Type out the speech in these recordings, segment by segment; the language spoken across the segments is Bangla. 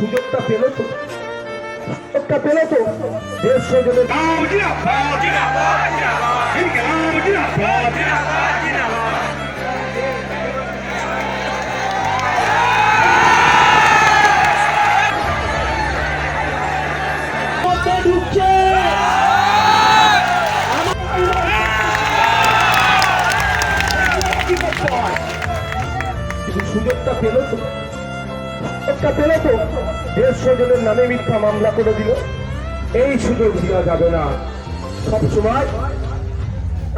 সুযোগটা পেল তো দেশ সজনের মধ্যে ঢুকছে কি করতে হয়? কিন্তু সুযোগটা পেল তো সুযোগটা পেল তো দেশ সজনের নামে মিথ্যা মামলা করে দিল। এই সুযোগ দেওয়া যাবে না। সবসময়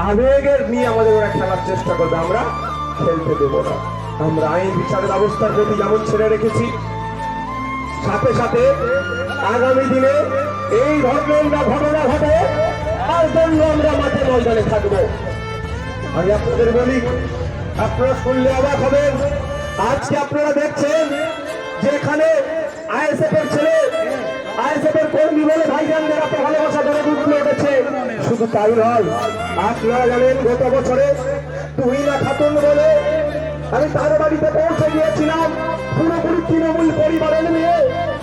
আবেগের নিয়ে আমাদের ওরা খেলার চেষ্টা করবে। আমরা খেলতে দেবো না। আমরা আইন বিচার ব্যবস্থার প্রতি যেমন ছেড়ে রেখেছি, সাথে সাথে আগামী দিনে এই ধরনের ঘটনা ঘটে, তার জন্য আমরা মাঠে ময়দানে থাকব। আমি আপনাদের বলি, আপনারা শুনলে অবাক হবেন। আজকে আপনারা দেখছেন যে এখানে আইএসএফ ছেলে আইএসএফ কর্মী বলে ভাইজানদের এত ভালোবাসা ধরে উঠলে উঠেছে। শুধু তাই নয় আপনারা জানেন গত বছরে তুহিনা খাতুন বলে। আমি তার বাড়িতে পৌঁছে গিয়েছিলাম, পুরোপুরি তৃণমূল পরিবারের মেয়ে।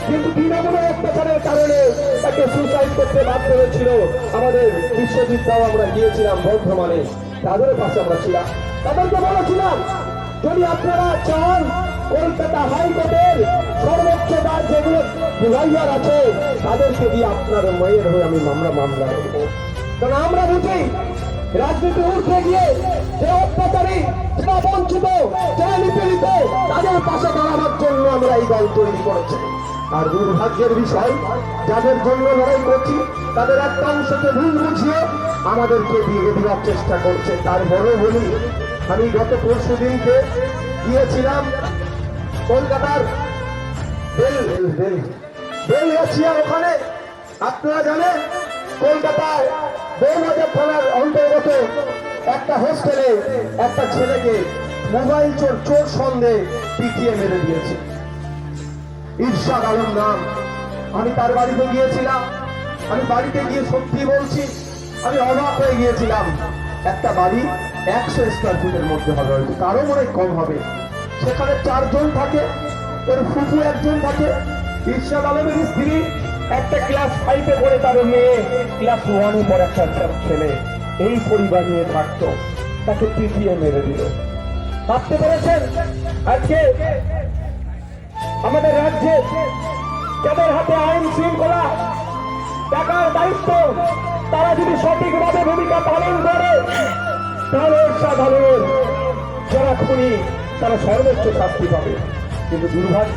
কিন্তু তৃণমূলের অত্যাচারের কারণে তাকে সুসাইড করতে বাধ্য হয়েছিল আমাদের বিশ্বজিৎ আমরা গিয়েছিলাম বর্ধমানে। তাদের পাশে আমরা ছিলাম। তাদেরকে বলেছিলাম যদি আপনারা চান কলকাতা হাইকোর্টের সর্বোচ্চ দাস যেগুলো বুঝাইয়ার আছে, তাদেরকে দিয়ে আপনার মেয়ের হয়ে আমি মামলা মামলা কারণ আমরা বুঝি রাজনীতি উঠতে গিয়ে যে অত্যাচারী যারা বঞ্চিত যারা নিপীড়িত, তাদের পাশে দাঁড়ানোর জন্য আমরা এই দল তৈরি করেছি। আর দুর্ভাগ্যের বিষয়, যাদের জন্য লড়াই করছি, তাদের একটা অংশকে ভুল বুঝিয়ে আমাদেরকে দিয়ে দেওয়ার চেষ্টা করছে। তারপরেও বলি আমি গত পরশু দিনকে গিয়েছিলাম কলকাতার ওখানে। আপনারা জানেন, কলকাতায় বৌবাজার থানার অন্তর্গত একটা হোস্টেলে একটা ছেলেকে মোবাইল চোর চোর সন্দেহে পিটিয়ে মেরে দিয়েছে। ঈর্ষাদ আলম নাম। আমি তার বাড়িতে গিয়েছিলাম। আমি বাড়িতে গিয়ে সত্যি বলছি, আমি অবাক হয়ে গিয়েছিলাম। একটা বাড়ি একশো স্কোয়ার ফুটের মধ্যে হবে, হয়তো তারও মনে কম হবে। সেখানে চারজন থাকে, ওর ফুফু একজন থাকে। ঈর্ষাদ আলমের স্ত্রী, একটা ক্লাস ফাইভে পড়ে তার মেয়ে। ক্লাস ওয়ানে পড়ে একটা ছেলে। এই পরিবার নিয়ে থাকতো। তাকে পিটিয়ে মেরে দিল। ভাবতে পেরেছেন? আজকে আমাদের রাজ্যে যাদের হাতে আইন শৃঙ্খলা, টাকার দায়িত্ব তারা যদি সঠিকভাবে ভূমিকা পালন করে, তাহলে সাধারণ যারা খুনি, তারা সর্বোচ্চ শাস্তি পাবে। কিন্তু দুর্ভাগ্য